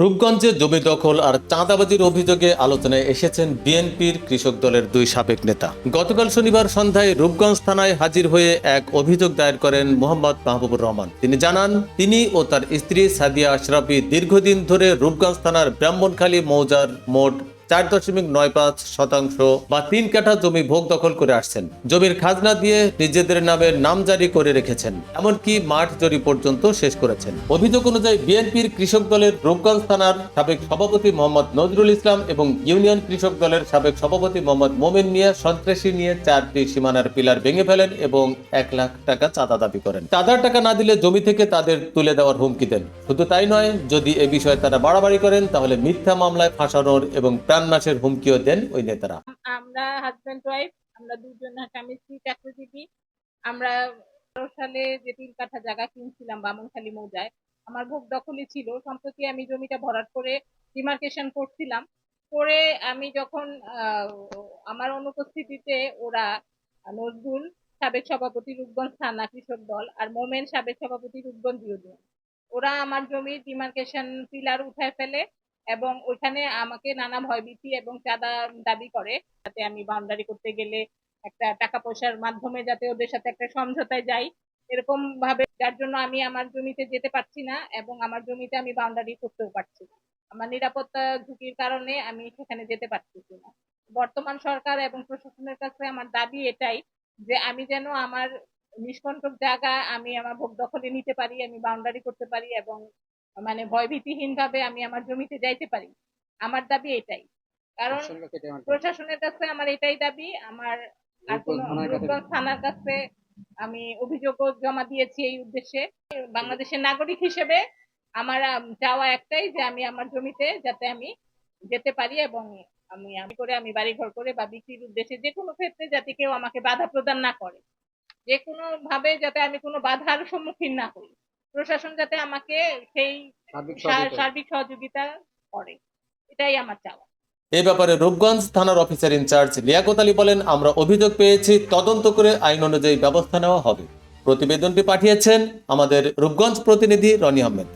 রূপগঞ্জে জমি দখল আর চাঁদাবাজির অভিযোগে আলোচনায় এসেছেন বিএনপির কৃষক দলের দুই সাবেক নেতা। গতকাল শনিবার সন্ধ্যায় রূপগঞ্জ থানায় হাজির হয়ে এক অভিযোগ দায়ের করেন মোহাম্মদ মাহবুবুর রহমান। তিনি জানান, তিনি ও তার স্ত্রী সাদিয়া আশরাফি দীর্ঘদিন ধরে রূপগঞ্জ থানার ব্রাহ্মণখালী মৌজার মোট চার দশমিক নয় পাঁচ শতাংশ বা তিন কাঠা জমি ভোগ দখল করে আসছেন। জমির খাজনা দিয়ে নিজেদের নামে নামজারি করে রেখেছেন। এমনকি মাঠ জরি পর্যন্ত শেষ করেছেন। অভিযোগ অনুযায়ী বিএনপির কৃষক দলের রূপগঞ্জ থানার সাবেক সভাপতি মোহাম্মদ নজরুল ইসলাম এবং ইউনিয়ন কৃষক দলের সাবেক সভাপতি মোহাম্মদ মোমেন মিয়া সন্ত্রাসী নিয়ে চারটি সীমানার পিলার ভেঙে ফেলেন এবং এক লাখ টাকা চাঁদা দাবি করেন। চাঁদার টাকা না দিলে জমি থেকে তাদের তুলে দেওয়ার হুমকি দেন। শুধু তাই নয়, যদি এ বিষয়ে তারা বাড়াবাড়ি করেন, তাহলে মিথ্যা মামলায় ফাঁসানোর এবং প্রাণনাশের হুমকিও দেন ওই নেতারা। আমরা হাজব্যান্ড ওয়াইফ আমরা দুজন স্বামী স্ত্রী চাকরিজীবী। আমরা বারো সালে যে তিন কাঠা জায়গা কিনছিলাম বামনখালী মৌজায়, আমার ভোগ দখলই ছিল। সম্প্রতি আমি জমিটা ভরাট করে ডিমার্কেশন করছিলাম। করে আমি যখন আমার অনুপস্থিতিতে ওরা নজরুল, সাবেক সভাপতি রূপগঞ্জ থানা কৃষক দল আর মোমেন সাবেক সভাপতি রূপগঞ্জ ইউনিয়ন, ওরা আমার জমির ডিমার্কেশন পিলার উঠায় ফেলে এবং ওইখানে আমাকে নানা ভয়ভীতি এবং চাঁদা দাবি করে যাতে আমি বাউন্ডারি করতে গেলে একটা টাকা পয়সার মাধ্যমে যাতে ওদের সাথে একটা সমঝোতায় যাই। এরকম ভাবে যার জন্য আমি আমার জমিতে যেতে পারছি না এবং আমার জমিতে আমি বাউন্ডারি করতেও পারছি না। আমার নিরাপত্তা ঝুঁকির কারণে আমি সেখানে যেতে পারতেছি না। বর্তমান সরকার এবং প্রশাসনের কাছে আমার দাবি এটাই যে আমি যেন আমার নিষ্কণ্টক জায়গা আমি আমার ভোগ দখলে নিতে পারি, আমি বাউন্ডারি করতে পারি এবং মানে ভয়ভীতিহীন ভাবে আমি আমার জমিতে যাইতে পারি। আমার দাবি এটাই। কারণ প্রশাসনের কাছে আমার এটাই দাবি। আমার আর কোনো থানার কাছে আমি অভিযোগও জমা দিয়েছি এই উদ্দেশ্যে। বাংলাদেশের নাগরিক হিসেবে আমার যাওয়া একটাই যে আমি আমার জমিতে যাতে আমি যেতে পারি এবং আমি আমি করে আমি বাড়ি ঘর করে বা বিক্রির উদ্দেশ্যে যে কোনো ক্ষেত্রে যাতে কেউ আমাকে বাধা প্রদান না করে। যে কোনো ভাবে যাতে আমি কোনো বাধার সম্মুখীন না হই। প্রশাসন যাতে আমাকে সেই সার্বিক সহযোগিতা করে। এটাই আমার চাওয়া। এ ব্যাপারে রূপগঞ্জ থানার অফিসার ইনচার্জ লিয়াকত আলী বলেন আমরা অভিযোগ পেয়েছি তদন্ত করে আইন অনুযায়ী ব্যবস্থা নেওয়া হবে। প্রতিবেদনটি পাঠিয়েছেন আমাদের রূপগঞ্জ প্রতিনিধি রনি আহমেদ।